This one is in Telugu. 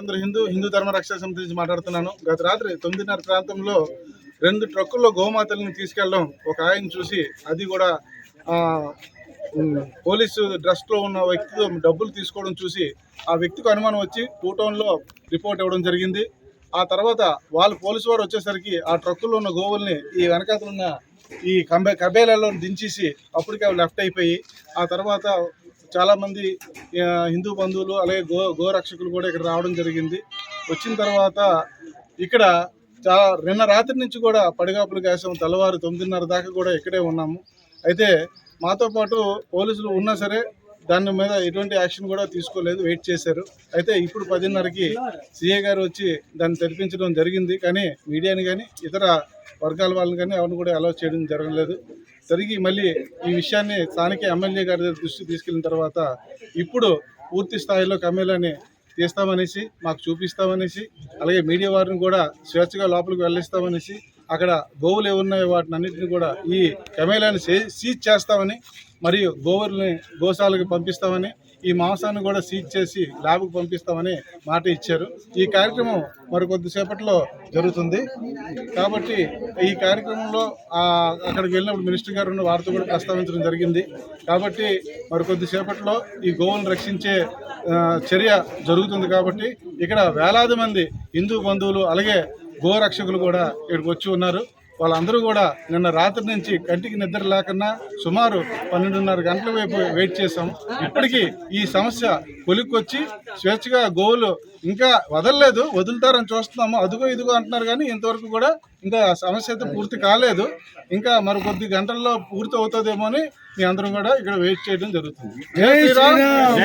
కేంద్ర హిందూ హిందూ ధర్మ రక్షణ సమితి నుంచి మాట్లాడుతున్నాను. గత రాత్రి తొమ్మిదిన్నర ప్రాంతంలో రెండు ట్రక్కుల్లో గోమాతల్ని తీసుకెళ్ళడం ఒక ఆయన చూసి అది కూడా పోలీసు డ్రెస్లో ఉన్న వ్యక్తితో డబ్బులు తీసుకోవడం చూసి ఆ వ్యక్తికి అనుమానం వచ్చి టూ టౌన్లో రిపోర్ట్ ఇవ్వడం జరిగింది. ఆ తర్వాత వాళ్ళు పోలీసు వారు వచ్చేసరికి ఆ ట్రక్కులో ఉన్న గోవుల్ని ఈ వెనకాతలున్న ఈ కంబే కబేలాలో దించేసి అప్పటికే అవి లెఫ్ట్ అయిపోయి ఆ తర్వాత చాలామంది హిందూ బంధువులు అలాగే గో గోరక్షకులు కూడా ఇక్కడ రావడం జరిగింది. వచ్చిన తర్వాత ఇక్కడ చాలా నిన్న రాత్రి నుంచి కూడా పడిగాపులు కాసాము. తెల్లవారు తొమ్మిదిన్నర దాకా కూడా ఇక్కడే ఉన్నాము. అయితే మాతో పాటు పోలీసులు ఉన్నా సరే దాని మీద ఎటువంటి యాక్షన్ కూడా తీసుకోలేదు వెయిట్ చేశారు. అయితే ఇప్పుడు పదిన్నరకి సీఏ గారు వచ్చి దాన్ని తెరిపించడం జరిగింది. కానీ మీడియాని కానీ ఇతర వర్గాల వాళ్ళని కానీ ఎవరిని కూడా అలౌ చేయడం జరగలేదు. తిరిగి మళ్ళీ ఈ విషయాన్ని స్థానిక ఎమ్మెల్యే గారి దగ్గర దృష్టికి తీసుకెళ్ళిన తర్వాత ఇప్పుడు పూర్తి స్థాయిలో కమేలాని తీస్తామనేసి మాకు చూపిస్తామనేసి అలాగే మీడియా వారిని కూడా స్వేచ్ఛగా లోపలికి వెళ్ళిస్తామనేసి అక్కడ గోవులు ఏమున్నాయో వాటిని అన్నింటిని కూడా ఈ కమేలాని సీజ్ చేస్తామని మరియు గోవుల్ని గోశాలకు పంపిస్తామని ఈ మాంసాన్ని కూడా సీజ్ చేసి ల్యాబ్కు పంపిస్తామని మాట ఇచ్చారు. ఈ కార్యక్రమం మరి కొద్దిసేపట్లో జరుగుతుంది. కాబట్టి ఈ కార్యక్రమంలో అక్కడికి వెళ్ళినప్పుడు మినిస్టర్ గారు ఉన్న వారితో కూడా ప్రస్తావించడం జరిగింది. కాబట్టి మరి కొద్దిసేపట్లో ఈ గోవులను రక్షించే చర్య జరుగుతుంది కాబట్టి ఇక్కడ వేలాది మంది హిందూ బంధువులు అలాగే గోరక్షకులు కూడా ఇక్కడికి వచ్చి ఉన్నారు. వాళ్ళందరూ కూడా నిన్న రాత్రి నుంచి కంటికి నిద్ర లేకుండా సుమారు పన్నెండున్నర గంటల వైపు వెయిట్ చేసాం ఇప్పటికీ ఈ సమస్య కొలిక్కొచ్చి స్వేచ్ఛగా గోవులు ఇంకా వదలలేదు. వదులుతారని చూస్తున్నాము. అదుగో ఇదిగో అంటున్నారు కానీ ఇంతవరకు కూడా ఇంకా ఆ సమస్య అయితే పూర్తి కాలేదు. ఇంకా మరి కొద్ది గంటల్లో పూర్తి అవుతుందేమో అని మీ అందరం కూడా ఇక్కడ వెయిట్ చేయడం జరుగుతుంది. జై శ్రీరామ్.